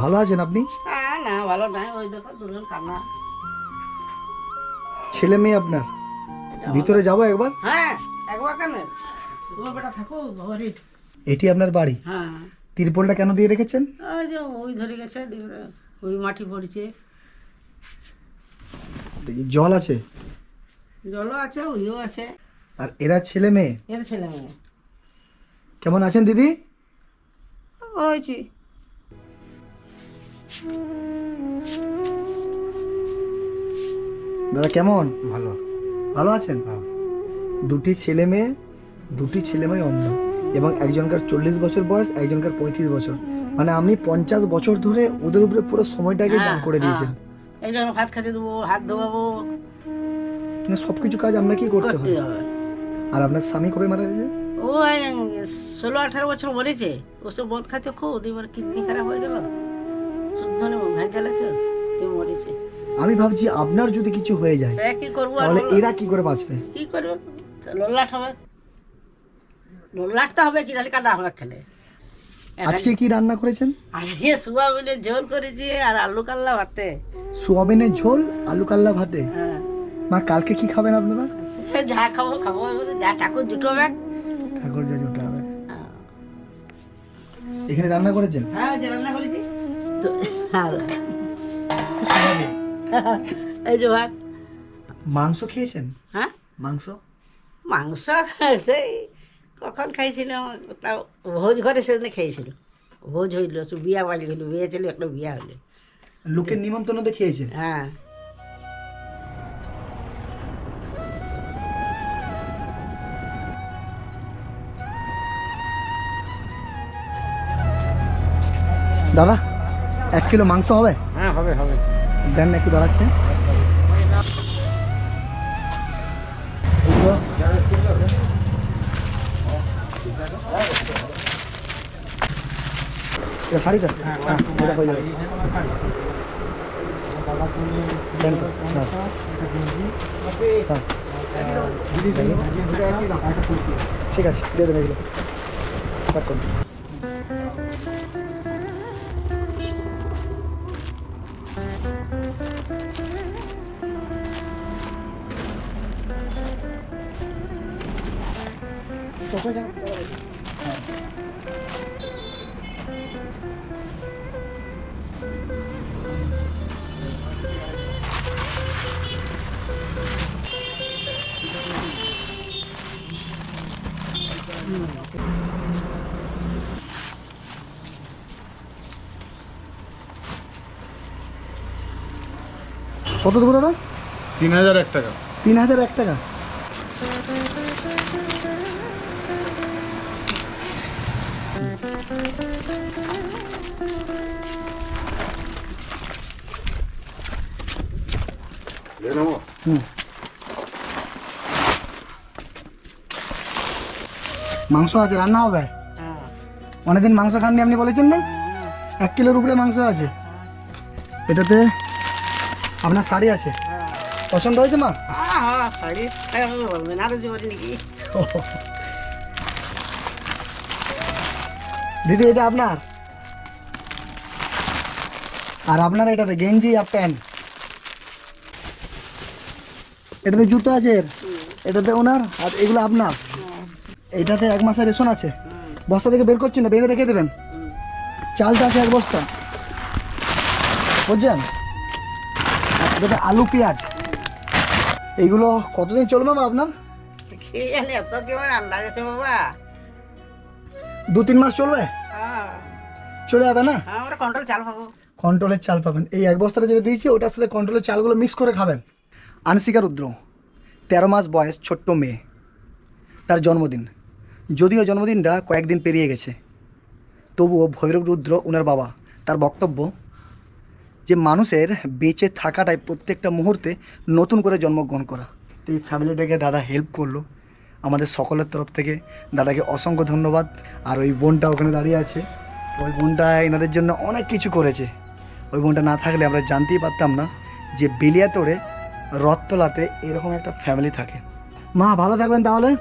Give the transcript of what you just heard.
ভালো আছেন আপনি? হ্যাঁ না ভালো নাই ওই দেখো দুজন কান্না। ছেলে মেয়ে আপনার? ভিতরে যাব একবার? হ্যাঁ একবার কেন? তোমার বেটা থাকো ঘরে এটি আপনার বাড়ি? হ্যাঁ। তিরপলটা কেন দিয়ে রেখেছেন? ওই যে ওই ধরে গেছে ওই মাটি পড়ছে। জল আছে? জলও আছে ওইও আছে। আর এরা ছেলে মেয়ে? এর ছেলে মেয়ে। কেমন আছেন দিদি? রয়েছি দাদা কেমন? ভালো। ভালো আছেন? হ্যাঁ। দুটি ছেলে মেয়ে দুটি ছেলে মেয়ে অন্ধ এবং একজনকার চল্লিশ বছর বয়স একজনকার পঁয়ত্রিশ বছর। মানে আপনি পঞ্চাশ বছর ধরে ওদের উপরে পুরো সময়টাকে দান করে দিয়েছেন। এই জন্য ভাত খেতে দেবো হাত ধোয়াবো। মানে সব কিছু কাজ আপনাকেই করতে করতে হবে। আর আপনার স্বামী কবে মারা গেছে? ও ষোলো আঠারো বছর মরেছে। ওসব মদ খাতে খুব এবার কিডনি খারাপ হয়ে গেল। শুদ্ধ ভ্যান চালাতে কেউ মরেছে। আমি ভাবছি আপনার যদি কিছু হয়ে যায় তা কি করব আর তাহলে? এরা কি করে বাঁচবে? কি করবে? লল্লাট হবে। লল্লাট হবে কি নাহলে কাটা হবে খেলে? আজকে কি রান্না করেছেন? আজকে সোয়াবিনের ঝোল করেছি আর আলু কাল্লা ভাতে। সোয়াবিনের ঝোল আলু কাল্লা ভাতে? হ্যাঁ। মা কালকে কি খাবেন আপনারা? সে যা খাব খাব এবারে। যা ঠাকুর জুটো হবে। ঠাকুর যা জোটা হবে। হ্যাঁ। এখানে রান্না করেছেন? হ্যাঁ ওই যে রান্না করেছি। এই যে ভাত। মাংস খেয়েছেন? হ্যাঁ? মাংস? মাংস সেই কখন খাইছিলাম তাও ভোজ ঘরে সেদিন খেয়েছিল। ভোজ হইল বিয়া বাড়ি হইল বিয়ে ছিল একটা বিয়া হইল। লোকের নিমন্ত্রণতে খেয়েছেন? হ্যাঁ। দাদা? এক কিলো মাংস হবে? হ্যাঁ হবে হবে। দেন না একটু দাঁড়াচ্ছে শাড়িটা? হ্যাঁ এটা হয়ে যাবে। ঠিক আছে দিয়ে দেবেন এগুলো। কত দেবো দাদা? তিন হাজার এক টাকা। তিন হাজার এক টাকা। মাংস আছে রান্না হবে? হ্যাঁ। অনেকদিন মাংস খাননি আপনি বলেছেন না? এক কিলোর উপরে মাংস আছে। এটাতে আপনার শাড়ি আছে? পছন্দ হয়েছে মা? হ্যাঁ হ্যাঁ শাড়ি দিদি, এটা আপনার? আর আপনার এটাতে গেঞ্জি আর প্যান্ট। এটাতে জুতো আছে। এটাতে ওনার? আর এগুলো আপনার? এইটাতে এক মাসের রেশন আছে। বস্তা থেকে বের করছেন না, বেঁধে রেখে দেবেন? চালটা আছে এক বস্তা। বুঝছেন? এটাতে আলু, পেঁয়াজ। এইগুলো কতদিন চলবে আপনার? আছে বাবা? দু তিন মাস চলবে? হ্যাঁ। চলে যাবে না? হ্যাঁ, কন্ট্রোল চাল পাবো কন্ট্রোলের চাল পাবেন। এই এক বস্তাটা যেটা দিয়েছি ওটার সাথে কন্ট্রোলের চালগুলো মিক্স করে খাবেন। আনসিকা রুদ্র তেরো মাস বয়স ছোট্ট মেয়ে। তার জন্মদিন। যদিও জন্মদিনটা কয়েকদিন পেরিয়ে গেছে। তবুও ভৈরব রুদ্র ওনার বাবা তার বক্তব্য যে মানুষের বেঁচে থাকাটাই প্রত্যেকটা মুহূর্তে নতুন করে জন্মগ্রহণ করা। তো এই ফ্যামিলিটাকে দাদা হেল্প করল। আমাদের সকলের তরফ থেকে দাদাকে অসংখ্য ধন্যবাদ। আর ওই বোনটা ওখানে দাঁড়িয়ে আছে। ওই বোনটা এনাদের জন্য অনেক কিছু করেছে। ওই বোনটা না থাকলে আমরা জানতেই পারতাম না যে বেলিয়াতোড়ে রথতলাতে এরকম একটা ফ্যামিলি থাকে। মা, ভালো থাকবেন তাহলে।